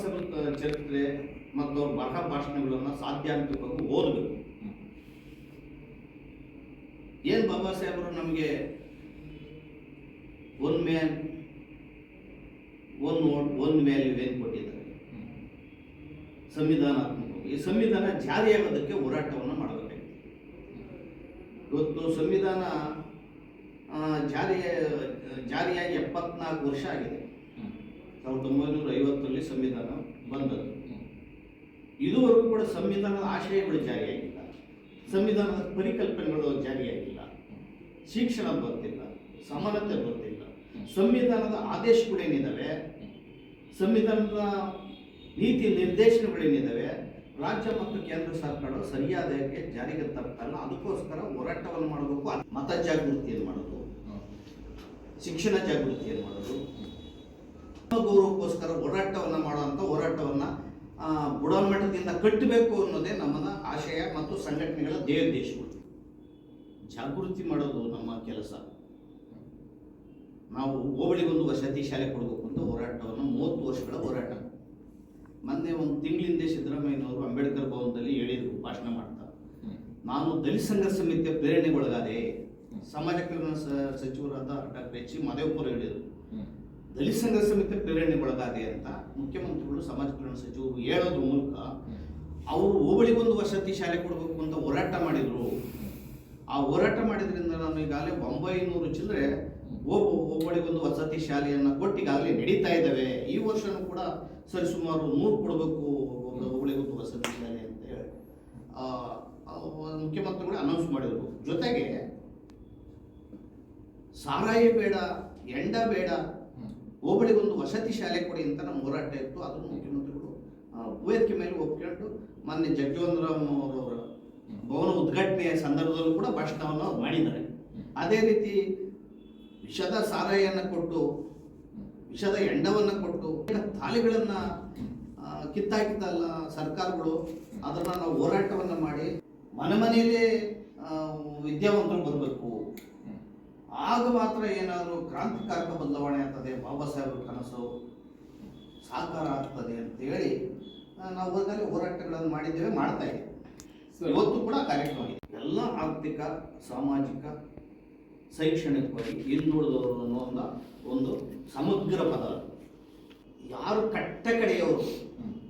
ಸಾಹೇಬ್ ಚರಿತ್ರೆ ಮತ್ತು ಅವ್ರ ಬರಹ ಭಾಷಣಗಳನ್ನು ಸಾಧ್ಯಾಂತಿಕವಾಗಿ ಓದಬೇಕು. ಏನು ಬಾಬಾ ಸಾಹೇಬರು ನಮಗೆ one man one vote one value ಏನು ಕೊಟ್ಟಿದ್ದಾರೆ? ಸಂವಿಧಾನಾತ್ಮಕವಾಗಿ. ಈ ಸಂವಿಧಾನ ಜಾರಿಯಾಗೋದಕ್ಕೆ ಹೋರಾಟವನ್ನು ಮಾಡಬೇಕಾಗಿದೆ ಇವತ್ತು ಸಂವಿಧಾನ ಜಾರಿಯ ಜಾರಿ ಜಾರಿಯಾಗಿ ಎಪ್ಪತ್ನಾಲ್ಕು ವರ್ಷ ಆಗಿದೆ. ಸಾವಿರದ ಒಂಬೈನೂರ ಐವತ್ತರಲ್ಲಿ ಸಂವಿಧಾನ ಬಂದದ್ದು. ಇದುವರೆಗೂ ಕೂಡ ಸಂವಿಧಾನದ ಆಶಯಗಳು ಜಾರಿಯಾಗಿಲ್ಲ. ಸಂವಿಧಾನದ ಪರಿಕಲ್ಪನೆಗಳು ಜಾರಿಯಾಗಿಲ್ಲ. ಶಿಕ್ಷಣ ಬರ್ತಿಲ್ಲ ಸಮಾನತೆ ಬರ್ತಿಲ್ಲ. ಸಂವಿಧಾನದ ಆದೇಶಗಳೇನಿದ್ದಾವೆ ಸಂವಿಧಾನದ ನೀತಿ ನಿರ್ದೇಶನಗಳೇನಿದ್ದಾವೆ ರಾಜ್ಯ ಮತ್ತು ಕೇಂದ್ರ ಸರ್ಕಾರ ಸರಿಯಾದಕ್ಕೆ ಜಾರಿಗೆ ತರ್ತಲ್ಲ ಅದಕ್ಕೋಸ್ಕರ ಹೋರಾಟವನ್ನು ಮಾಡಬೇಕು. ಮತ ಜಾಗೃತಿಯನ್ನು ಮಾಡೋದು ಶಿಕ್ಷಣ ಜಾಗೃತಿಯನ್ನು ಮಾಡೋದು ಗೌರವಕ್ಕೋಸ್ಕರ ಹೋರಾಟವನ್ನು ಮಾಡುವಂಥ ಹೋರಾಟವನ್ನು ಬುಡಮಟ್ಟದಿಂದ ಕಟ್ಟಬೇಕು ಅನ್ನೋದೇ ನಮ್ಮದ ಆಶಯ ಮತ್ತು ಸಂಘಟನೆಗಳ ಧ್ಯೇಯೋದ್ದೇಶಗಳು ಜಾಗೃತಿ ಮಾಡೋದು ನಮ್ಮ ಕೆಲಸ. ನಾವು ಹೋಬಳಿಗೊಂದು ವಸತಿ ಶಾಲೆ ಕೊಡಬೇಕು ಅಂತ ಹೋರಾಟವನ್ನು ಮೂವತ್ತು ವರ್ಷಗಳ ಹೋರಾಟ. ಮೊನ್ನೆ ಒಂದು ತಿಂಗಳಿಂದ ಸಿದ್ದರಾಮಯ್ಯನವರು ಅಂಬೇಡ್ಕರ್ ಭವನದಲ್ಲಿ ಹೇಳಿದರು ಭಾಷಣ ಮಾಡ್ತಾ. ನಾನು ದಲಿತ ಸಂಘ ಸಮಿತಿಯ ಪ್ರೇರಣೆಗೊಳಗಾದೆ. ಸಮಾಜ ಕಲ್ಯಾಣ ಸಚಿವರಾದ ಡಾಕ್ಟರ್ ಎಚ್ ಸಿ ಮಾದೇವಪ್ಪರು ಹೇಳಿದರು. ದಲಿತ ಸಂಘರ್ಷ ಸಮಿತಿ ಪ್ರೇರಣೆಗೊಳಗಾದೆ ಅಂತ ಮುಖ್ಯಮಂತ್ರಿಗಳು ಸಮಾಜ ಕಲ್ಯಾಣ ಸಚಿವರು ಹೇಳೋದ್ರ ಮೂಲಕ ಅವರು ಹೋಬಳಿಗೊಂದು ವಸತಿ ಶಾಲೆ ಕೊಡಬೇಕು ಅಂತ ಹೋರಾಟ ಮಾಡಿದರು. ಆ ಹೋರಾಟ ಮಾಡಿದ್ರಿಂದ ನಾನು ಈಗಾಗಲೇ ಒಂಬೈನೂರು ಚಿಲ್ಲರೆ ಒಬ್ಬ ಹೋಬಳಿಗೊಂದು ವಸತಿ ಶಾಲೆಯನ್ನು ಕೊಟ್ಟು ಈಗಾಗಲೇ ನಡೀತಾ ಇದ್ದಾವೆ. ಈ ವರ್ಷನೂ ಕೂಡ ಸರಿ ಸುಮಾರು ನೂರು ಕೊಡಬೇಕು ಹೋಬಳಿಗೊಂದು ವಸತಿ ಶಾಲೆ ಅಂತ ಹೇಳಿ. ಮುಖ್ಯಮಂತ್ರಿಗಳು ಅನೌನ್ಸ್ ಮಾಡಿದರು. ಜೊತೆಗೆ ಸಾರಾಯಿ ಬೇಡ, ಎಂಡ ಬೇಡ ಹೋಬಳಿಗೊಂದು ವಸತಿ ಶಾಲೆ ಕೊಡಿ ಅಂತ ನಮ್ಮ ಹೋರಾಟ ಇತ್ತು. ಅದನ್ನು ಮುಖ್ಯಮಂತ್ರಿಗಳು ಆ, ವೇದಿಕೆ ಮೇಲೆ ಒಪ್ಕೊಂಡು ಮೊನ್ನೆ ಜಗ್ಜೀವನರಾಮ್ ಅವರವರ ಭವನ ಉದ್ಘಾಟನೆಯ ಸಂದರ್ಭದಲ್ಲೂ ಕೂಡ ಭಾಷಣವನ್ನು ಮಾಡಿದ್ದಾರೆ. ಅದೇ ರೀತಿ ವಿಷದ ಸಾರಾಯನ್ನು ಕೊಟ್ಟು ವಿಷದ ಎಂಡವನ್ನು ಕೊಟ್ಟು ತಾಲಿಗಳನ್ನು ಕಿತ್ತಾಕಿದ್ದಲ್ಲ ಸರ್ಕಾರಗಳು ಅದನ್ನು ನಾವು ಹೋರಾಟವನ್ನು ಮಾಡಿ ಮನೆ ಮನೆಯಲ್ಲೇ ವಿದ್ಯಾವಂತರು ಬರಬೇಕು. ಆಗ ಮಾತ್ರ ಏನಾದರೂ ಕ್ರಾಂತಿಕಾರಕ ಬದಲಾವಣೆ ಆಗ್ತದೆ ಬಾಬಾ ಸಾಹೇಬ್ರ ಕನಸು ಸಾಕಾರ ಆಗ್ತದೆ ಅಂತೇಳಿ ನಾವು ಈಗಾಗಲೇ ಹೋರಾಟಗಳನ್ನು ಮಾಡಿದ್ದೇವೆ ಮಾಡ್ತಾ ಇದ್ದೇವೆ. ಇವತ್ತು ಕೂಡ ಕಾರ್ಯಕ್ರಮ ಇದೆ. ಎಲ್ಲ ಆರ್ಥಿಕ ಸಾಮಾಜಿಕ ಶೈಕ್ಷಣಿಕವಾಗಿ ಹಿಂದುಳಿದವರು ಅನ್ನೋ ಒಂದು ಒಂದು ಸಮಗ್ರ ಪದ. ಯಾರು ಕಟ್ಟ ಕಡೆಯವರು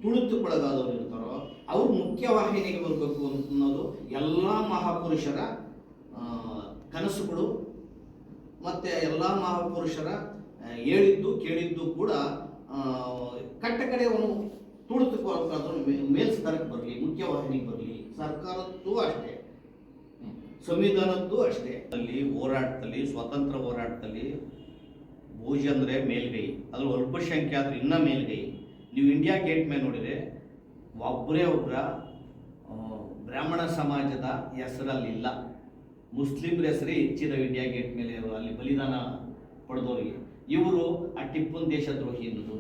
ತುಳಿತುಕೊಳಗಾದವರು ಇರ್ತಾರೋ ಅವರು ಮುಖ್ಯವಾಹಿನಿಗೆ ಬರಬೇಕು ಅನ್ನೋದು ಎಲ್ಲ ಮಹಾಪುರುಷರ ಕನಸುಗಳು. ಮತ್ತು ಎಲ್ಲ ಮಹಾಪುರುಷರ ಹೇಳಿದ್ದು, ಕೇಳಿದ್ದು ಕೂಡ ಕಟ್ಟ ಕಡೆ ಅವನು ತುಳಿತಕ್ಕೊಳಗಾದ್ರು ಮೇಲ್ಸ್ತರಕ್ಕೆ ಬರಲಿ, ಮುಖ್ಯವಾಹಿನಿಗೆ ಬರಲಿ, ಸರ್ಕಾರದ್ದು ಅಷ್ಟೇ. ಸಂವಿಧಾನದ್ದು ಅಷ್ಟೇ. ಅಲ್ಲಿ ಹೋರಾಟದಲ್ಲಿ, ಸ್ವಾತಂತ್ರ್ಯ ಹೋರಾಟದಲ್ಲಿ ಭೋಜ ಅಂದರೆ ಮೇಲ್ಗೈ ಅದ್ರ ಆದರೆ ಇನ್ನೂ ಮೇಲ್ಗೈ. ನೀವು ಇಂಡಿಯಾ ಗೇಟ್ ಮೇಲೆ ನೋಡಿದರೆ, ಒಬ್ಬರೇ ಒಬ್ಬರ ಬ್ರಾಹ್ಮಣ ಸಮಾಜದ ಹೆಸರಲ್ಲಿ ಇಲ್ಲ ಮುಸ್ಲಿಮ್ರ ಹೆಸರೇ ಹೆಚ್ಚಿದ ಇಂಡಿಯಾ ಗೇಟ್ ಮೇಲೆ ಅಲ್ಲಿ ಬಲಿದಾನ ಪಡೆದವರಿಗೆ. ಇವರು ಆ ಟಿಪ್ಪುನ್ ದೇಶದ್ರೋಹಿ ಎಂದರು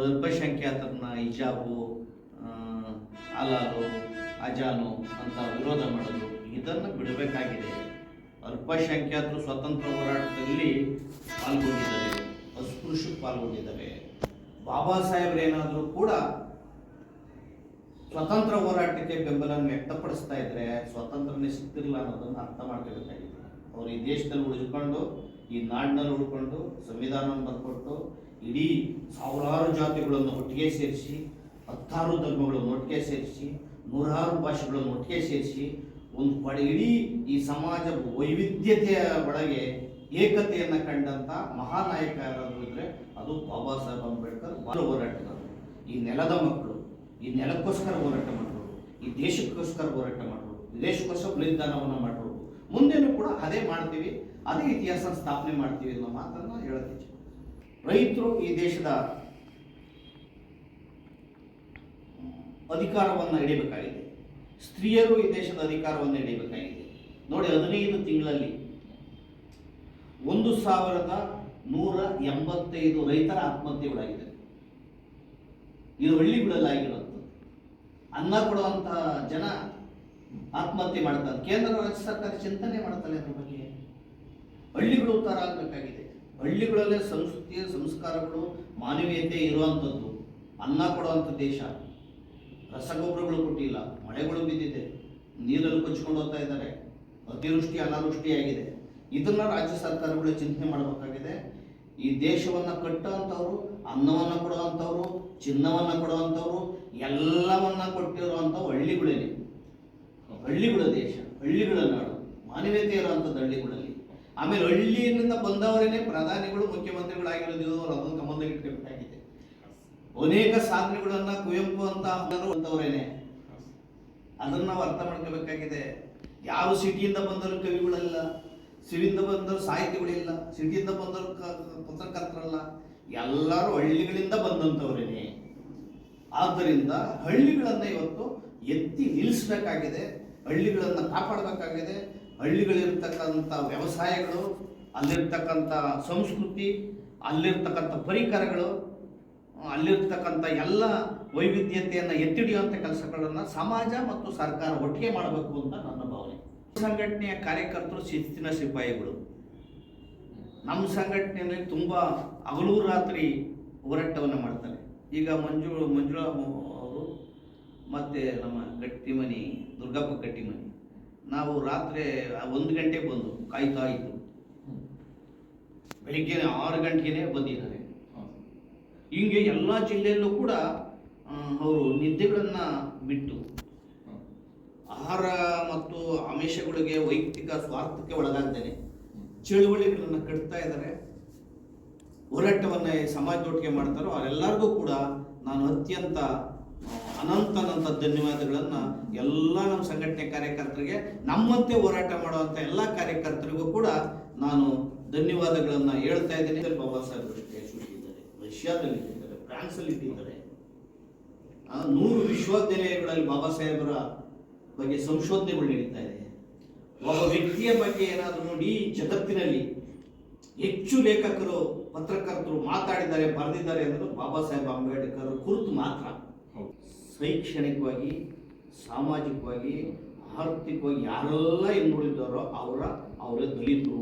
ಅಲ್ಪಸಂಖ್ಯಾತರನ್ನ ಹಿಜಾಬು ಆ, ಅಲಾಲು ಅಜಾನು ಅಂತ ವಿರೋಧ ಮಾಡೋದು ಇದನ್ನು ಬಿಡಬೇಕಾಗಿದೆ. ಅಲ್ಪಸಂಖ್ಯಾತರು ಸ್ವತಂತ್ರ ಹೋರಾಟದಲ್ಲಿ ಪಾಲ್ಗೊಂಡಿದ್ದಾರೆ. ಅಸ್ಪೃಶ್ಯ ಪಾಲ್ಗೊಂಡಿದ್ದಾರೆ. ಬಾಬಾ ಸಾಹೇಬ್ರೇನಾದರೂ ಕೂಡ ಸ್ವತಂತ್ರ ಹೋರಾಟಕ್ಕೆ ಬೆಂಬಲವನ್ನು ವ್ಯಕ್ತಪಡಿಸ್ತಾ ಇದ್ರೆ ಸ್ವಾತಂತ್ರ್ಯನೇ ಸಿಗ್ತಿರಲಿಲ್ಲ ಅನ್ನೋದನ್ನ ಅರ್ಥ ಮಾಡ್ಕೋಬೇಕಾಗಿದೆ ಅವರು ಈ ದೇಶದಲ್ಲಿ ಉಳಿದುಕೊಂಡು ಈ ನಾಡಿನಲ್ಲಿ ಉಳ್ಕೊಂಡು, ಸಂವಿಧಾನವನ್ನು ಬರ್ಕೊಟ್ಟು, ಇಡೀ ಸಾವಿರಾರು ಜಾತಿಗಳನ್ನು ಒಟ್ಟಿಗೆ ಸೇರಿಸಿ, ಹತ್ತಾರು ಧರ್ಮಗಳನ್ನು ಒಟ್ಟಿಗೆ ಸೇರಿಸಿ, ನೂರಾರು ಭಾಷೆಗಳನ್ನು ಒಟ್ಟಿಗೆ ಸೇರಿಸಿ, ಒಂದು ಪಡೆ ಇಡೀ ಈ ಸಮಾಜ ವೈವಿಧ್ಯತೆಯ ಒಳಗೆ ಏಕತೆಯನ್ನು ಕಂಡಂಥ ಮಹಾನಾಯಕ ಯಾರಾದರೂ ಇದ್ರೆ ಅದು ಬಾಬಾ ಸಾಹೇಬ್ ಅಂಬೇಡ್ಕರ್ ಬಾಲ ಹೋರಾಟಗಾರರು. ಈ ನೆಲದ ಮಕ್ಕಳು ಈ ನೆಲಕ್ಕೋಸ್ಕರ ಹೋರಾಟ ಮಾಡೋರು ಈ ದೇಶಕ್ಕೋಸ್ಕರ ಹೋರಾಟ ಮಾಡೋರು ದೇಶಕ್ಕೋಸ್ಕರ ಬಲಿದಾನವನ್ನು ಮಾಡೋರು ಮುಂದೆನೂ ಕೂಡ ಅದೇ ಮಾಡ್ತೀವಿ, ಅದೇ ಇತಿಹಾಸ ಸ್ಥಾಪನೆ ಮಾಡ್ತೀವಿ ಅನ್ನೋ ಮಾತನ್ನು ಹೇಳತ್ತೀವಿ ರೈತರು ಈ ದೇಶದ ಅಧಿಕಾರವನ್ನು ಹಿಡಿಬೇಕಾಗಿದೆ. ಸ್ತ್ರೀಯರು ಈ ದೇಶದ ಅಧಿಕಾರವನ್ನು ಹಿಡಿಬೇಕಾಗಿದೆ. ನೋಡಿ, ಹದಿನೈದು ತಿಂಗಳಲ್ಲಿ ಒಂದು ಸಾವಿರದ ನೂರ ಎಂಬತ್ತೈದು ರೈತರ ಆತ್ಮಹತ್ಯೆಗಳಾಗಿದೆ ಇದು ಹಳ್ಳಿಗಳಲ್ಲಾಗಿರೋದು ಅನ್ನ ಕೊಡುವಂಥ ಜನ ಆತ್ಮಹತ್ಯೆ ಮಾಡ್ತಾರೆ. ಕೇಂದ್ರ ರಾಜ್ಯ ಸರ್ಕಾರ ಚಿಂತನೆ ಮಾಡ್ತಾರೆ ಅದ್ರ ಬಗ್ಗೆ. ಹಳ್ಳಿಗಳು ಉತ್ತರ ಆಗಬೇಕಾಗಿದೆ. ಹಳ್ಳಿಗಳಲ್ಲೇ ಸಂಸ್ಕೃತಿ ಸಂಸ್ಕಾರಗಳು ಮಾನವೀಯತೆ ಇರುವಂಥದ್ದು. ಅನ್ನ ಕೊಡುವಂಥ ದೇಶ. ರಸಗೊಬ್ಬರಗಳು ಕೊಟ್ಟಿಲ್ಲ. ಮಳೆಗಳು ಬಿದ್ದಿದೆ. ನೀರಲ್ಲಿ ಕೊಚ್ಕೊಂಡು ಹೋಗ್ತಾ ಇದ್ದಾರೆ. ಅತಿವೃಷ್ಟಿ ಅನಾವೃಷ್ಟಿಯಾಗಿದೆ ಇದನ್ನ ರಾಜ್ಯ ಸರ್ಕಾರಗಳು ಚಿಂತನೆ ಮಾಡಬೇಕಾಗಿದೆ. ಈ ದೇಶವನ್ನ ಕಟ್ಟುವಂಥವ್ರು, ಅನ್ನವನ್ನ ಕೊಡುವಂಥವ್ರು, ಚಿನ್ನವನ್ನ ಕೊಡುವಂಥವ್ರು ಎಲ್ಲವನ್ನ ಕೊಟ್ಟಿರುವಂಥ ಹಳ್ಳಿಗಳಲ್ಲಿ ಹಳ್ಳಿಗಳ ದೇಶ, ಹಳ್ಳಿಗಳ ನಾಡು, ಮಾನವೀಯತೆ ಇರುವಂಥದ್ದು ಹಳ್ಳಿಗಳಲ್ಲಿ. ಆಮೇಲೆ ಹಳ್ಳಿಯಿಂದ ಬಂದವರೇನೆ ಪ್ರಧಾನಿಗಳು, ಮುಖ್ಯಮಂತ್ರಿಗಳಾಗಿರೋದು ಅದನ್ನು ಗಮನದಲ್ಲಿ ಇಟ್ಕೊಬೇಕಾಗಿದೆ ಅನೇಕ ಸಾಧನೆಗಳನ್ನ ಕುವೆಂಪು ಅಂತ ಅಂತವರೇನೆ. ಅದನ್ನ ನಾವು ಅರ್ಥ ಮಾಡ್ಕೋಬೇಕಾಗಿದೆ ಯಾವ ಸಿಟಿಯಿಂದ ಬಂದವರು ಕವಿಗಳಲ್ಲ, ಸಿವಿಯಿಂದ ಬಂದವರು ಸಾಹಿತಿಗಳಿಲ್ಲ, ಸಿಟಿಯಿಂದ ಬಂದವರು ಪತ್ರಕರ್ತರಲ್ಲ. ಎಲ್ಲರೂ ಹಳ್ಳಿಗಳಿಂದ ಬಂದಂಥವ್ರೇನೆ ಆದ್ದರಿಂದ ಹಳ್ಳಿಗಳನ್ನ ಇವತ್ತು ಎತ್ತಿ ನಿಲ್ಲಿಸಬೇಕಾಗಿದೆ, ಹಳ್ಳಿಗಳನ್ನು ಕಾಪಾಡಬೇಕಾಗಿದೆ. ಹಳ್ಳಿಗಳಿರ್ತಕ್ಕಂಥ ವ್ಯವಸಾಯಗಳು, ಅಲ್ಲಿರ್ತಕ್ಕಂಥ ಸಂಸ್ಕೃತಿ, ಅಲ್ಲಿರ್ತಕ್ಕಂಥ ಪರಿಕರಗಳು, ಅಲ್ಲಿರ್ತಕ್ಕಂಥ ಎಲ್ಲ ವೈವಿಧ್ಯತೆಯನ್ನು ಎತ್ತಿಡಿಯುವಂಥ ಕೆಲಸಗಳನ್ನು ಸಮಾಜ ಮತ್ತು ಸರ್ಕಾರ ಒಟ್ಟಿಗೆ ಮಾಡಬೇಕು ಅಂತ ನನ್ನ ಭಾವನೆ. ಸಂಘಟನೆಯ ಕಾರ್ಯಕರ್ತರು ಶಿಸ್ತಿನ ಸಿಪಾಯಿಗಳು. ನಮ್ಮ ಸಂಘಟನೆಯಲ್ಲಿ ತುಂಬ ಹಗಲು ರಾತ್ರಿ ಹೋರಾಟವನ್ನು ಮಾಡ್ತಾರೆ. ಈಗ ಮಂಜು, ಮಂಜುಳಾ ಅವರು ಮತ್ತು ನಮ್ಮ ಗಟ್ಟಿಮನಿ ದುರ್ಗಪ್ಪ ಗಟ್ಟಿಮನಿ ನಾವು ರಾತ್ರಿ ಒಂದು ಗಂಟೆಗೆ ಬಂದು ಕಾಯ್ತಾ ಇದ್ದು ಬೆಳಿಗ್ಗೆ ಆರು ಗಂಟೆಗೆ ಬಂದಿದ್ದಾರೆ. ಹಿಂಗೆ ಎಲ್ಲ ಜಿಲ್ಲೆಯಲ್ಲೂ ಕೂಡ ಅವರು ನಿದ್ದೆಗಳನ್ನು ಬಿಟ್ಟು, ಆಹಾರ ಮತ್ತು ಆಮಿಷಗಳಿಗೆ ವೈಯಕ್ತಿಕ ಸ್ವಾರ್ಥಕ್ಕೆ ಒಳಗಾಗ್ತೇನೆ ಚಳುವಳಿಗಳನ್ನು ಕಟ್ತಾ ಇದ್ದಾರೆ. ಹೋರಾಟವನ್ನು ಸಮಾಜದೊಟ್ಟಿಗೆ ಮಾಡ್ತಾರೋ ಅವರೆಲ್ಲರಿಗೂ ಕೂಡ ನಾನು ಅತ್ಯಂತ ಅನಂತ ಅನಂತ ಧನ್ಯವಾದಗಳನ್ನು ಎಲ್ಲ ನಮ್ಮ ಸಂಘಟನೆ ಕಾರ್ಯಕರ್ತರಿಗೆ ನಮ್ಮಂತೆ ಹೋರಾಟ ಮಾಡುವಂಥ ಎಲ್ಲ ಕಾರ್ಯಕರ್ತರಿಗೂ ಕೂಡ ನಾನು ಧನ್ಯವಾದಗಳನ್ನು ಹೇಳ್ತಾ ಇದ್ದೀನಿ. ಬಾಬಾ ಸಾಹೇಬ್ ಇಟ್ಟಿದ್ದಾರೆ ರಷ್ಯಾದಲ್ಲಿ ಇಟ್ಟಿದ್ದಾರೆ ಫ್ರಾನ್ಸಲ್ಲಿ ಇಟ್ಟಿದ್ದಾರೆ ಆ, ನೂರು ವಿಶ್ವವಿದ್ಯಾಲಯಗಳಲ್ಲಿ ಬಾಬಾ ಸಾಹೇಬರ ಬಗ್ಗೆ ಸಂಶೋಧನೆಗಳು ನಡೀತಾ ಇದೆ. ಒಬ್ಬ ವ್ಯಕ್ತಿಯ ಬಗ್ಗೆ ಏನಾದರೂ ನೋಡಿ ಜಗತ್ತಿನಲ್ಲಿ ಹೆಚ್ಚು ಲೇಖಕರು ಪತ್ರಕರ್ತರು ಮಾತಾಡಿದ್ದಾರೆ, ಬರೆದಿದ್ದಾರೆ ಅನ್ನೋದು ಬಾಬಾ ಸಾಹೇಬ್ ಅಂಬೇಡ್ಕರ್ ಕುರಿತು ಮಾತ್ರ. ಶೈಕ್ಷಣಿಕವಾಗಿ, ಸಾಮಾಜಿಕವಾಗಿ, ಆರ್ಥಿಕವಾಗಿ ಯಾರೆಲ್ಲ ಹಿಂದುಳಿದಾರೋ ಅವರ ಅವರ ದಲಿತರು.